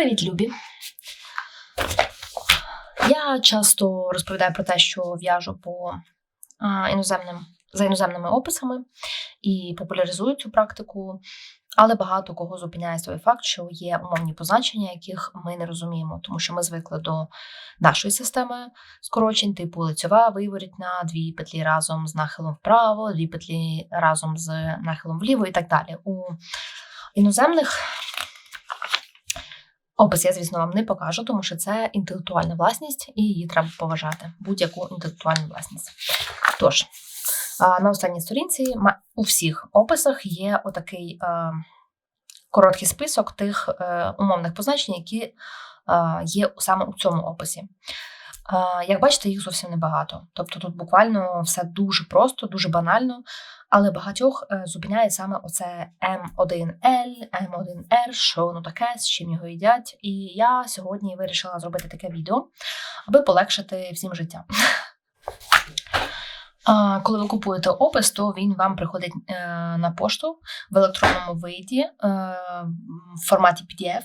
Привіт, любі! Я часто розповідаю про те, що в'яжу по іноземним за іноземними описами і популяризую цю практику, але багато кого зупиняє той факт, що є умовні позначення, яких ми не розуміємо, тому що ми звикли до нашої системи скорочень, типу лицьова, виворітна, дві петлі разом з нахилом вправо, дві петлі разом з нахилом вліво і так далі. У іноземних Опис я, звісно, вам не покажу, тому що це інтелектуальна власність, і її треба поважати, будь-яку інтелектуальну власність. Тож, на останній сторінці у всіх описах є отакий е, короткий список тих е, умовних позначень, які е, є саме у цьому описі. Як бачите, їх зовсім небагато. Тобто тут буквально все дуже просто, дуже банально, але багатьох е, зупиняє саме оце М1Л, М1Р, що воно таке, з чим його їдять. І я сьогодні вирішила зробити таке відео, аби полегшити всім життя. Коли ви купуєте опис, то він вам приходить е, на пошту в електронному виді е, в форматі PDF.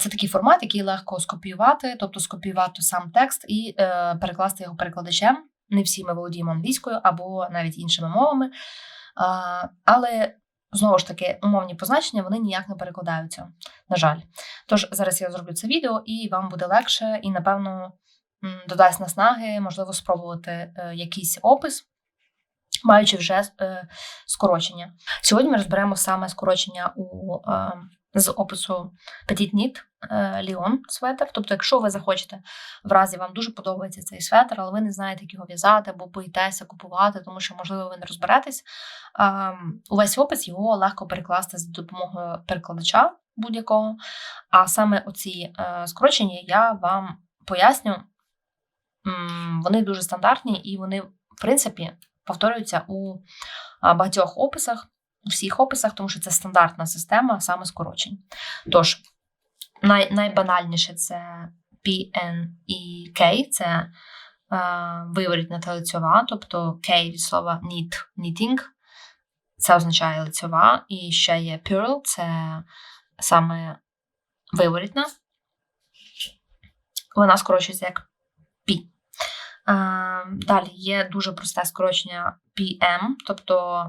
Це такий формат, який легко скопіювати, тобто скопіювати сам текст і е, перекласти його перекладачем. Не всі ми володіємо англійською або навіть іншими мовами. А, але знову ж таки, умовні позначення вони ніяк не перекладаються. На жаль. Тож зараз я зроблю це відео, і вам буде легше, і, напевно, додасть наснаги, можливо, спробувати е, якийсь опис. Маючи вже е, скорочення. Сьогодні ми розберемо саме скорочення у е, з опису Petit Knit Ліон светр. Тобто, якщо ви захочете, в разі вам дуже подобається цей светр, але ви не знаєте, як його в'язати, або боїтеся купувати, тому що, можливо, ви не розберетесь. Увесь опис його легко перекласти з допомогою перекладача будь-якого. А саме оці е, скорочення я вам поясню, вони дуже стандартні і вони, в принципі, повторюються у багатьох описах у всіх описах, тому що це стандартна система саме скорочень. Тож, най, найбанальніше це PN і K, це е, виворітна та лицьова, тобто K від слова knit, knitting, це означає лицьова, і ще є purl, це саме виворітна. Вона скорочується як P. Е, далі є дуже просте скорочення PM, тобто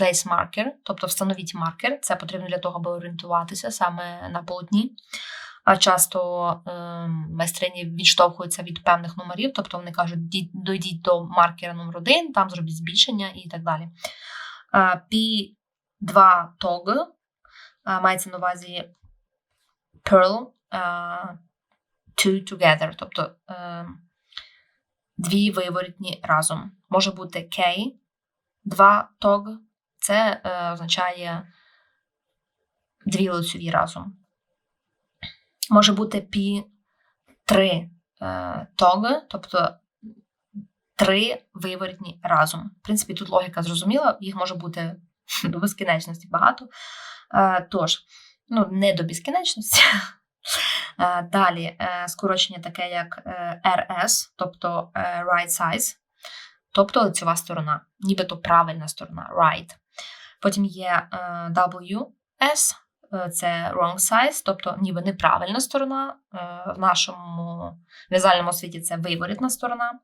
place marker, тобто встановіть маркер. Це потрібно для того, аби орієнтуватися саме на полотні. А часто е, майстрині відштовхуються від певних номерів, тобто вони кажуть, дойдіть до маркера номер 1 там зробіть збільшення і так далі. P2 toggle мається на увазі Pearl two together, тобто е, дві виворітні разом. Може бути K, 2 tog, це е, означає дві лицеві разом. Може бути пі 3 е, тоги, тобто три виворітні разом. В принципі, тут логіка зрозуміла, їх може бути до безкінечності багато. Е, тож, ну, не до безкінечності. Е, далі е, скорочення таке, як е, RS, тобто right size, тобто лицева сторона, нібито правильна сторона, right. Потім є е, WS, е, це wrong size, тобто ніби неправильна сторона. Е, в нашому в'язальному світі це виворітна сторона.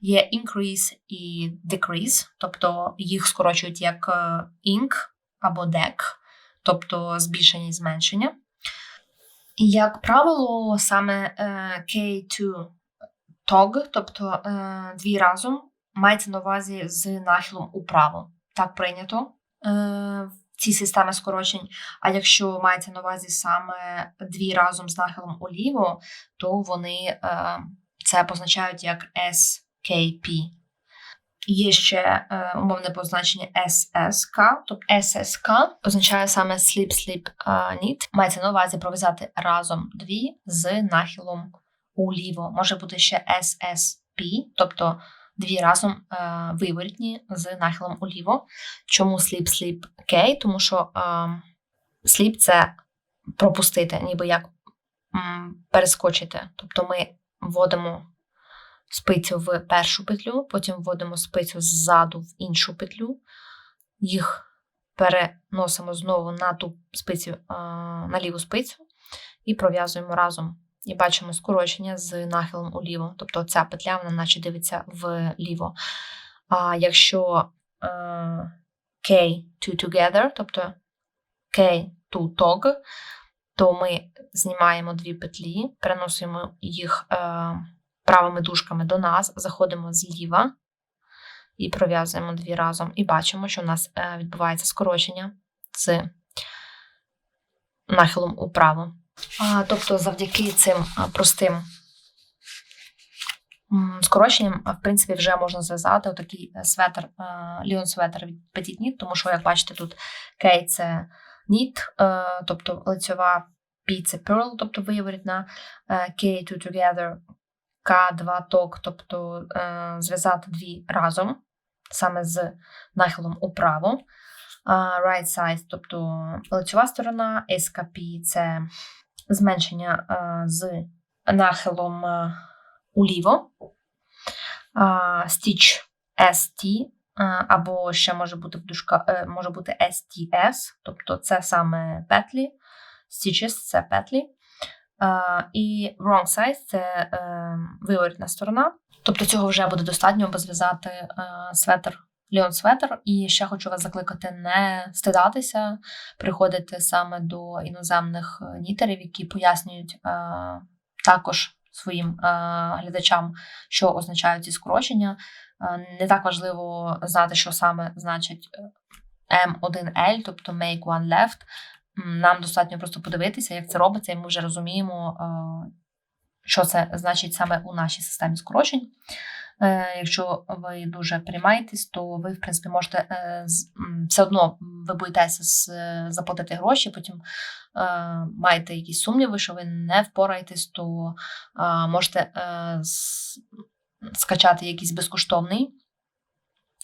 Є increase і decrease, тобто їх скорочують як ink або deck, тобто збільшення і зменшення. Як правило, саме K2 tog, тобто дві разом, мається на увазі з нахилом управо. Так прийнято Е, в цій системі скорочень. А якщо мається на увазі саме дві разом з нахилом оліво, то вони е, це позначають як SKP. Є ще е, умовне позначення SSK, тобто SSK означає саме Sleep Sleep Knit. Мається на увазі пров'язати разом дві з нахилом уліво. Може бути ще SSP, тобто дві разом е, виворітні з нахилом уліво. Чому сліп сліп кей? Тому що е, сліп це пропустити, ніби як м, перескочити. Тобто ми вводимо спицю в першу петлю, потім вводимо спицю ззаду в іншу петлю, їх переносимо знову на ту спицю, е, на ліву спицю. і пров'язуємо разом. І бачимо скорочення з нахилом уліво. Тобто ця петля вона наче дивиться вліво. А якщо е, K to together, тобто K to tog, то ми знімаємо дві петлі, переносимо їх е, правими дужками до нас, заходимо зліва і пров'язуємо дві разом. І бачимо, що у нас е, відбувається скорочення з нахилом управо. А, тобто, завдяки цим простим скороченням, в принципі, вже можна зв'язати отакий е, светр, ліон светр від Petit Knit, тому що, як бачите, тут кей це knit, е, тобто лицьова P це pearl, тобто виворітна, е, K two together, K2 ток, тобто е, зв'язати дві разом, саме з нахилом управо. Right side, тобто лицьова сторона, SKP це зменшення е, з нахилом е, уліво, Stitch ST, е, або ще може бути дужка, може бути STS, тобто це саме петлі, Stitches це петлі. І wrong side це виворітна сторона. Тобто цього вже буде достатньо, аби зв'язати светр Ліон Светер. І ще хочу вас закликати не стидатися, приходити саме до іноземних е, нітерів, які пояснюють е, також своїм е, глядачам, що означають ці скорочення. Е, не так важливо знати, що саме значить е, M1L, тобто make one left. Нам достатньо просто подивитися, як це робиться, і ми вже розуміємо, е, що це значить саме у нашій системі скорочень. Е, Якщо ви дуже приймаєтесь, то ви, в принципі, можете е, все одно ви боїтеся е, заплатити гроші, потім маєте якісь сумніви, що ви не впораєтесь, то можете скачати якийсь безкоштовний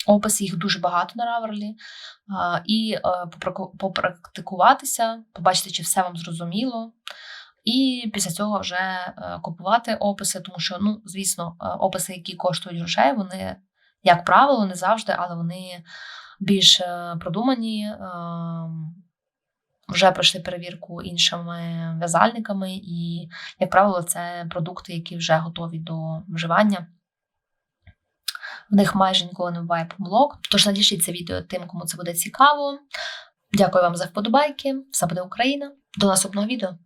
опис, їх дуже багато на Раверлі, і попрактикуватися, побачити, чи все вам зрозуміло. І після цього вже е, купувати описи, тому що, ну, звісно, е, описи, які коштують грошей, вони, як правило, не завжди, але вони більш е, продумані, е, вже пройшли перевірку іншими в'язальниками, і, як правило, це продукти, які вже готові до вживання. В них майже ніколи не буває помилок. Тож надішліть це відео тим, кому це буде цікаво. Дякую вам за вподобайки. Все буде Україна. До наступного відео.